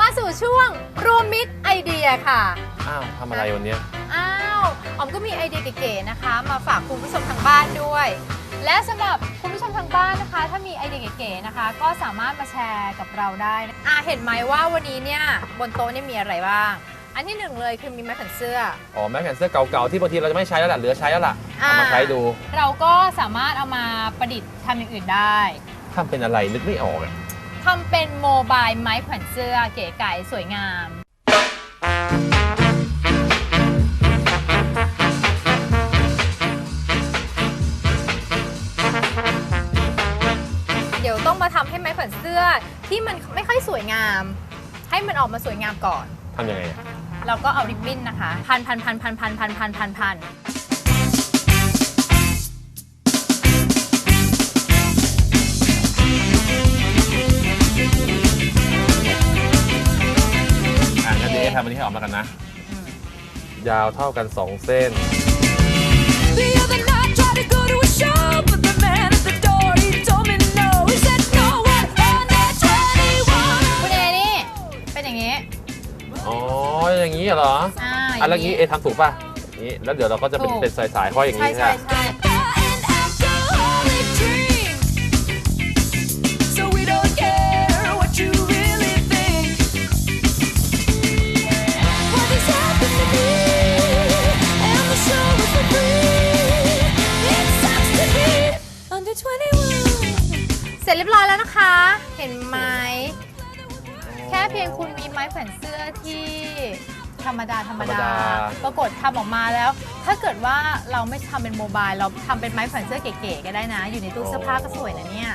มาสู่ช่วงรวมมิตรไอเดียค่ะ อ้าวทำอะไรวันเนี้ยอ้าวออมก็มีไอเดียเก๋ๆนะคะ มาฝากคุณผู้ชมทางบ้านด้วย และสำหรับคุณผู้ชมทางบ้านนะคะ ถ้ามีไอเดียเก๋ๆนะคะ ก็สามารถมาแชร์กับเราได้นะอ่าเห็นไหมว่าวันนี้เนี่ยบนโต๊ะเนี่ยมีอะไรบ้าง อันที่หนึ่งเลยคือมีไม้แผ่นเสื้อ อ๋อแม่แผ่นเสื้อเก่าๆที่บางทีเราจะไม่ใช้แล้วล่ะเหลือใช้แล้วล่ะเอามาอ่า ใช้ดูเราก็สามารถเอามาประดิษฐ์ทำอย่างอื่นได้ทำเป็นอะไรนึกไม่ออกอะทำเป็นโมบายไม้แขวนเสื้อเก๋ไก๋สวยงาม เดี๋ยวต้องมาทำให้ไม้แขวนเสื้อที่มันไม่ค่อยสวยงาม ให้มันออกมาสวยงามก่อน ทำยังไงอะ เราก็เอาริบบิ้นนะคะ พันพันพันพันพันพันพันพันพันอ่างั้นเดี๋ยวทำอันนี้ให้ออกมากันนะ ยาวเท่ากัน 2 เส้น The other night อ๋ออย่างนี้เหรออ่าอะแล้วงี้เอทำถูกป่ะอย่างนี้แล้วเดี๋ยวเราก็จะเป็นถูก เป็นสายๆห้อยอย่างใช่นี้ใช่ใช่ไหม ใช่ เพียงคุณมีไม้แขวนเสื้อที่ธรรมดาธรรมธรรมดา ดา ปรากฏทำออกมาแล้ว ถ้าเกิดว่าเราไม่ทำเป็นโมบายเราทำเป็นไม้แขวนเสื้อเก๋ๆก็ได้นะ อยู่ในตู้เสื้อผ้าก็สวยนะเนี่ย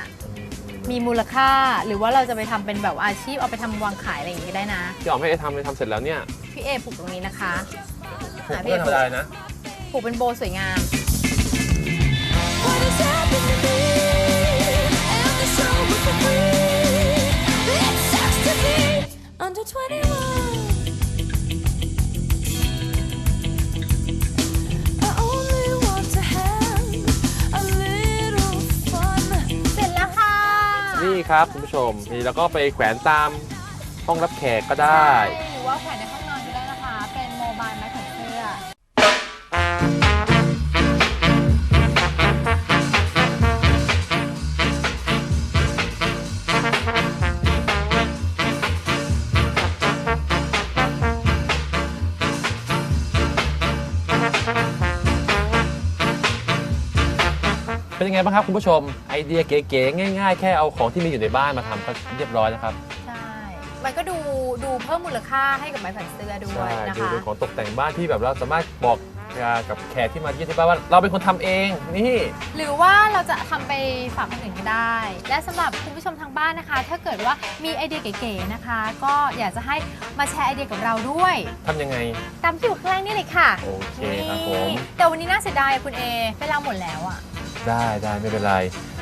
มีมูลค่าหรือว่าเราจะไปทำเป็นแบบอาชีพเอาไปทำวางขายอะไรอย่างงี้ก็ได้นะที่ออกให้เอทำเลยทำเสร็จแล้วเนี่ยพี่เอปลูกตรงนี้นะคะถูกหาเพื่อนธรรมดาเลยนะปลูกเป็นโบสวยงาม What has happened to me? ครับคุณผู้ชมนี่แล้วก็ไปแขวนตามห้องรับแขกก็ได้ ใช่หรือว่าแขวนในห้องนอนก็ได้นะคะ เป็นโมบายไม้แเสื้อเป็นยังไงบ้างครับคุณผู้ชมไอเดียเก๋ๆง่าย ๆ แค่เอาของที่มีอยู่ในบ้านมาทำก็เรียบร้อยนะครับใช่ มันก็ดูดูเพิ่มมูลค่าให้กับไม้แขวนเสื้อด้วใช่ยนะดูคะ เป็นของตกแต่งบ้านที่แบบเราสามารถบอกกับแขกที่มาเยี่ยมที่บ้านว่าเราเป็นคนทำเองนี่ หรือว่าเราจะทำไปฝากคนอื่นก็ได้ และสำหรับคุณผู้ชมทางบ้านนะคะ ถ้าเกิดว่ามีไอเดียเก๋ๆนะคะ ก็อยากจะให้มาแชร์ไอเดียกับเราด้วย ทำยังไง ตามที่อยู่ข้างล่างนี่เลยค่ะโอเคครับผม นี่แต่วันนี้น่าเสียดายอะคุณเอเวลาหมดแล้วอะ ได้ได้ไม่เป็นไร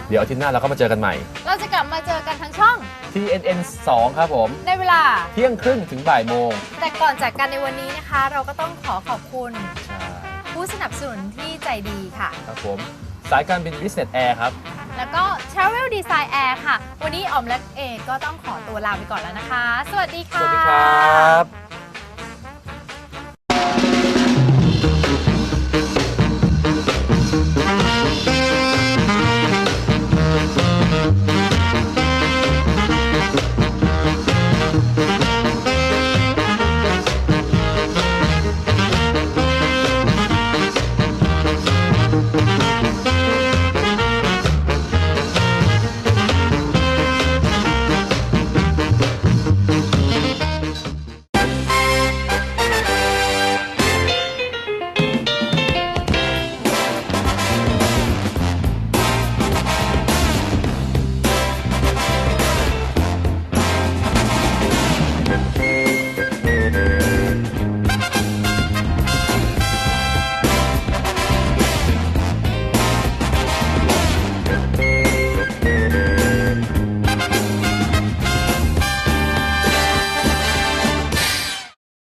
เดี๋ยวอาทิตย์หน้าเราก็มาเจอกันใหม่ เราจะกลับมาเจอกันทางช่อง TNN 2 ครับผม ในเวลา เที่ยงครึ่งถึงบ่ายโมงแต่ก่อนจากกันในวันนี้นะคะ เราก็ต้องขอขอบคุณ ใช่ผู้สนับสนุนที่ใจดีค่ะ ครับผม สายการบิน Business Air ครับ แล้วก็ Travel Design Air ค่ะ วันนี้ออมและเอก็ต้องขอตัวลาไปก่อนแล้วนะคะ สวัสดีสค่ะ วัสดีครับ